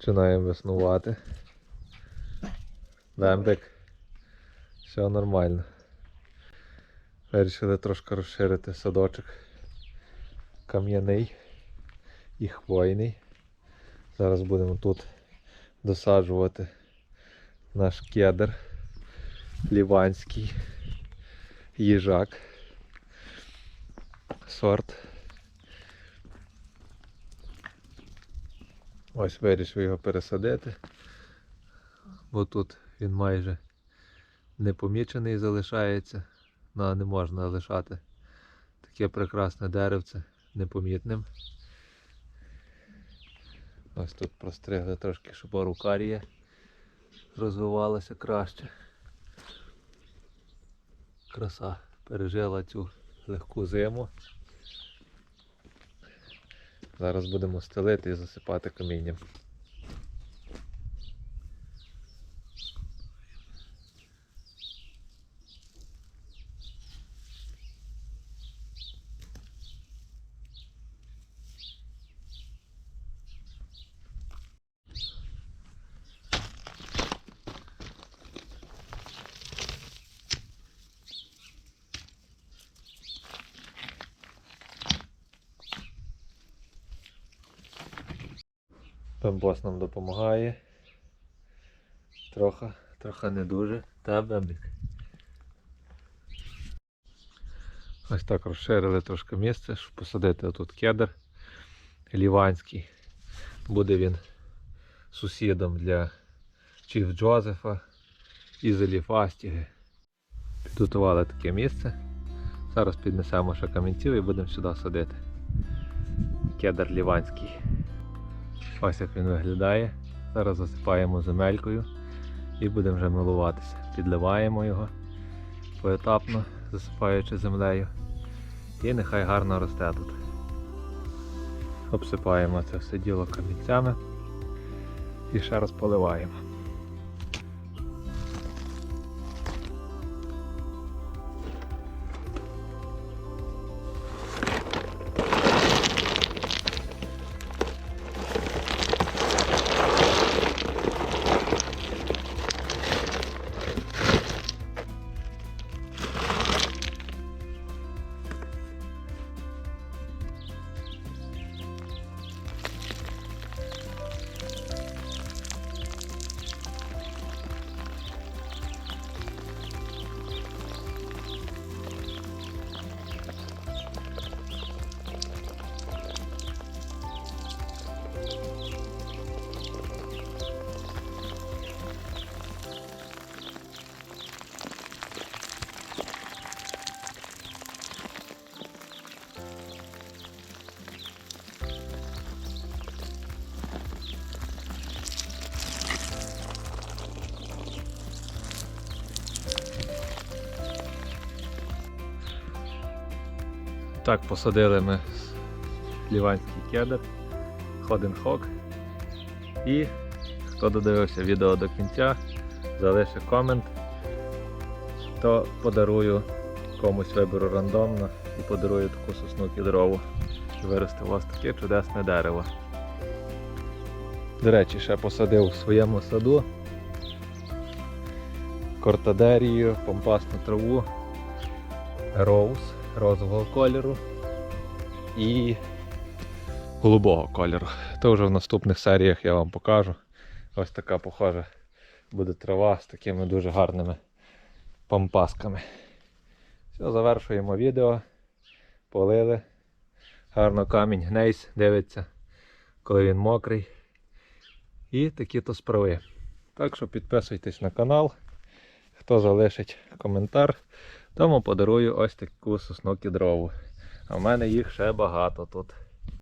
Починаємо веснувати. Дембик. Все нормально. Вирішили трошки розширити садочок. Кам'яний і хвойний. Зараз будемо тут досаджувати наш кедр ліванський їжак. Сорт. Ось вирішив його пересадити, бо тут він майже непомічений залишається, ну, не можна лишати таке прекрасне деревце непомітним. Ось тут простригли трошки, щоб арукарія розвивалася краще. Краса пережила цю легку зиму. Зараз будемо стелити і засипати камінням. Бембос нам допомагає. Трохи, трохи не дуже. Та бембік. Ось так розширили трошки місце, щоб посадити отут кедр ліванський. Буде він сусідом для Чіф Джозефа і Зеліфастіги. Підготували таке місце. Зараз піднесемо ще камінців і будемо сюди садити. Кедр ліванський. Ось як він виглядає. Зараз засипаємо земелькою і будемо вже милуватися. Підливаємо його поетапно, засипаючи землею. І нехай гарно росте тут. Обсипаємо це все діло камінцями і ще раз поливаємо. Так, посадили ми ліванський кедр, ходен хок. І хто додивився відео до кінця, залишить комент, то подарую комусь виберу рандомно і подарую таку сосну кедрову. І Виросте у вас таке чудесне дерево. До речі, ще посадив у своєму саду кортадерію, помпасну траву, роуз розового кольору і голубого кольору. То вже в наступних серіях я вам покажу. Ось така похожа буде трава з такими дуже гарними пампасками. Все, завершуємо відео. Полили. Гарно камінь гнейс дивиться, коли він мокрий. І такі то справи. Так що підписуйтесь на канал. Хто залишить коментар, тому подарую ось таку сосну кедрову. А в мене їх ще багато тут.